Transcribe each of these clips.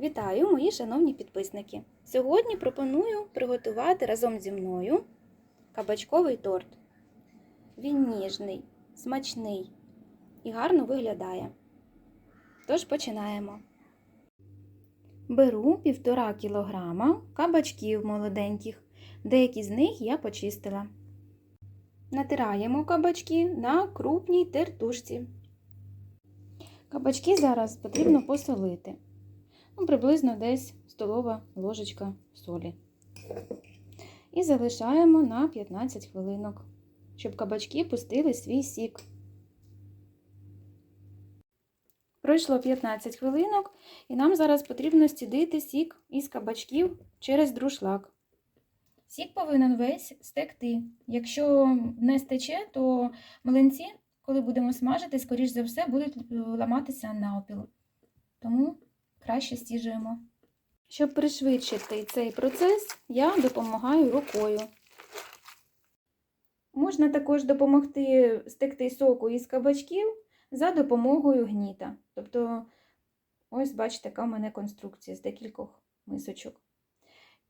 Вітаю, мої шановні підписники! Сьогодні пропоную приготувати разом зі мною кабачковий торт. Він ніжний, смачний і гарно виглядає. Тож починаємо. Беру 1,5 кг кабачків молоденьких. Деякі з них я почистила. Натираємо кабачки на крупній тертушці. Кабачки зараз потрібно посолити. Ну, приблизно десь столова ложечка солі. І залишаємо на 15 хвилинок, щоб кабачки пустили свій сік. Пройшло 15 хвилинок, і нам зараз потрібно стідити сік із кабачків через друшлак. Сік повинен весь стекти. Якщо не стече, то млинці, коли будемо смажити, скоріш за все, будуть ламатися навпіл. Тому краще стіжуємо. Щоб пришвидшити цей процес, я допомагаю рукою. Можна також допомогти стекти соку із кабачків за допомогою гніта. Тобто, ось, бачите, така в мене конструкція з декількох мисочок.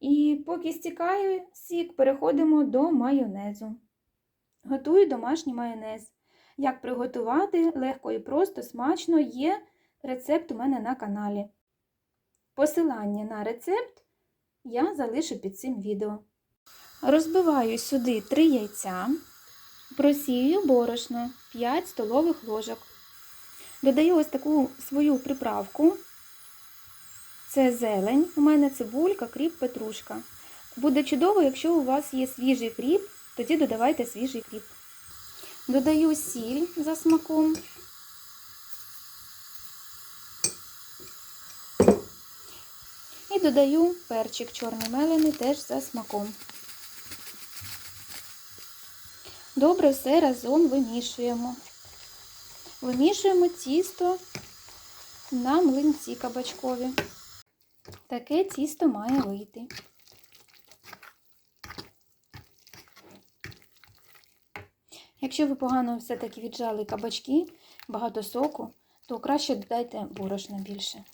І поки стікає сік, переходимо до майонезу. Готую домашній майонез. Як приготувати легко і просто, смачно є рецепт у мене на каналі. Посилання на рецепт я залишу під цим відео. Розбиваю сюди 3 яйця, просію борошно 5 столових ложок. Додаю ось таку свою приправку. Це зелень, у мене цибулька, кріп, петрушка. Буде чудово, якщо у вас є свіжий кріп, тоді додавайте свіжий кріп. Додаю сіль за смаком. І додаю перчик чорний мелений теж за смаком. Добре все разом вимішуємо. Вимішуємо тісто на млинці кабачкові. Таке тісто має вийти. Якщо ви погано все-таки віджали кабачки, багато соку, то краще додайте борошна більше.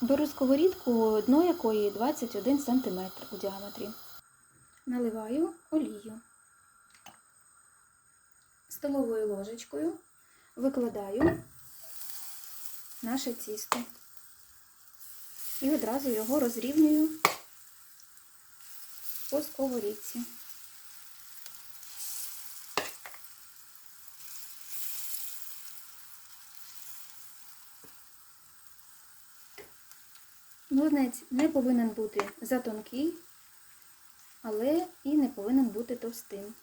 Беру сковорідку, дно якої 21 см у діаметрі. Наливаю олію. Столовою ложечкою викладаю наше тісто і одразу його розрівнюю по сковорідці. Млинець не повинен бути затонкий, але і не повинен бути товстим.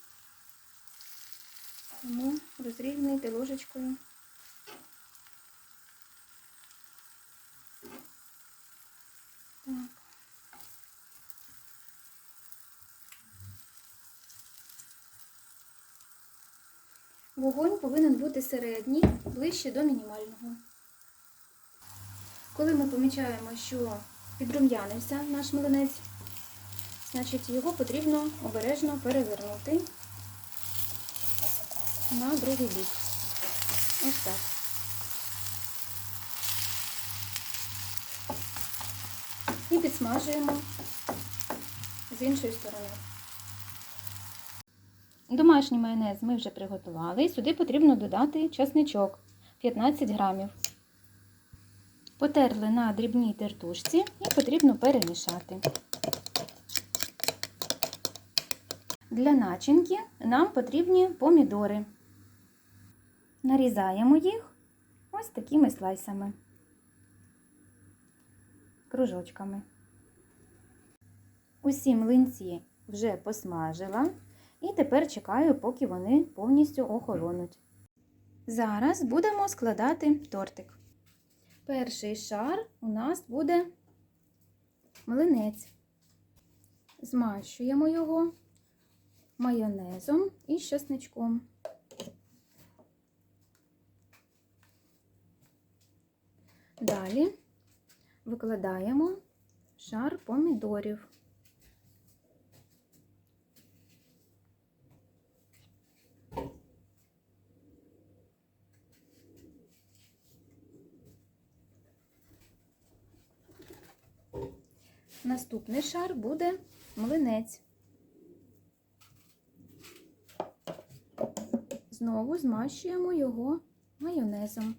Тому розрівнюйте ложечкою. Вогонь повинен бути середній, ближче до мінімального. Коли ми помічаємо, що підрум'янився наш млинець, значить його потрібно обережно перевернути на другий бік. Ось так. І підсмажуємо з іншої сторони. Домашній майонез ми вже приготували. Сюди потрібно додати часничок 15 грамів. Потерли на дрібній тертушці і потрібно перемішати. Для начинки нам потрібні помідори. Нарізаємо їх ось такими слайсами, кружочками. Усі млинці вже посмажила і тепер чекаю, поки вони повністю охолонуть. Зараз будемо складати тортик. Перший шар у нас буде млинець. Змащуємо його майонезом і щасничком. Далі викладаємо шар помідорів. Наступний шар буде млинець. Знову змащуємо його майонезом.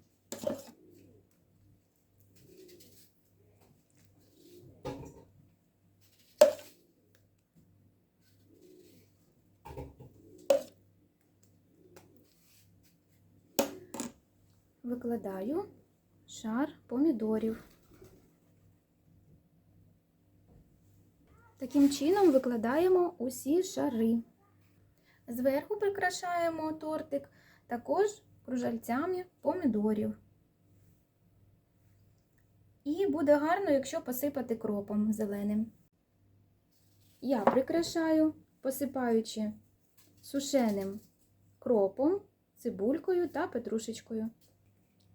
Викладаю шар помідорів. Таким чином викладаємо усі шари. Зверху прикрашаємо тортик також кружальцями помідорів. І буде гарно, якщо посипати кропом зеленим. Я прикрашаю, посипаючи сушеним кропом, цибулькою та петрушечкою.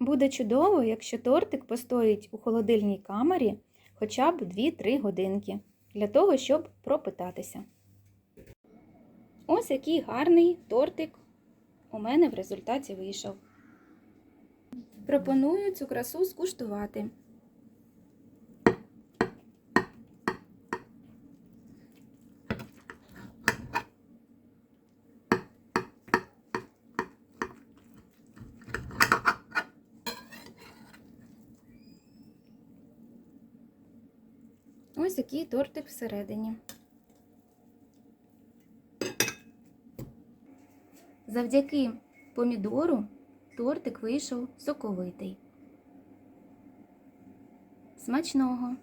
Буде чудово, якщо тортик постоїть у холодильній камері хоча б 2-3 годинки для того, щоб пропитатися. Ось який гарний тортик у мене в результаті вийшов. Пропоную цю красу скуштувати. Ось який тортик всередині. Завдяки помідору тортик вийшов соковитий. Смачного!